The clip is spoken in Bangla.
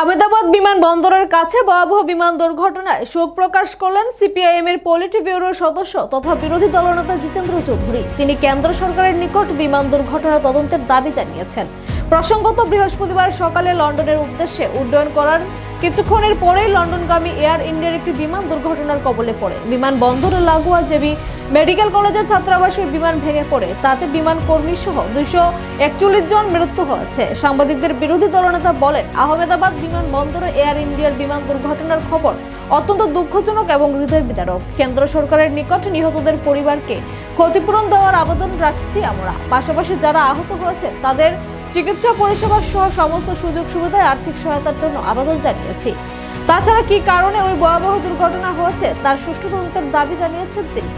আহমেদাবাদ বিমানবন্দরের কাছে ভয়াবহ বিমান দুর্ঘটনায় শোক প্রকাশ করলেন সিপিআইএম এর পলিটি ব্যুরোর সদস্য তথা বিরোধী দলনেতা জিতেন্দ্র চৌধুরী। তিনি কেন্দ্র সরকারের নিকট বিমান দুর্ঘটনা তদন্তের দাবি জানিয়েছেন। প্রসঙ্গত বৃহস্পতিবার সকালে লন্ডনের উদ্দেশ্যে উড্ডয়ন করার কিছুক্ষণের পরেই লন্ডনগামী এয়ার ইন্ডিয়ার একটি বিমান দুর্ঘটনার কবলে পড়ে। বিমান বন্দরে লাগোয়া জেবি মেডিকেল কলেজের ছাত্রাবাসের বিমান ভেঙে পড়ে। তাতে বিমান কর্মী সহ দুইশো একচল্লিশ জন মৃত্যু হয়েছে। সাংবাদিকদের বিরোধী দলনেতা বলেন, আহমেদাবাদ বিমান বিমানবন্দরে এয়ার ইন্ডিয়ার বিমান দুর্ঘটনার খবর অত্যন্ত দুঃখজনক এবং হৃদয় বিদারক কেন্দ্র সরকারের নিকট নিহতদের পরিবারকে ক্ষতিপূরণ দেওয়ার আবেদন রাখছি আমরা। পাশাপাশি যারা আহত হয়েছে, তাদের চিকিৎসা পরিষেবা সহ সমস্ত সুযোগ সুবিধায় আর্থিক সহায়তার জন্য আবেদন জানিয়েছি। তাছাড়া কি কারণে ওই ভয়াবহ দুর্ঘটনা হয়েছে, তার সুষ্ঠু তদন্তের দাবি জানিয়েছেন তিনি।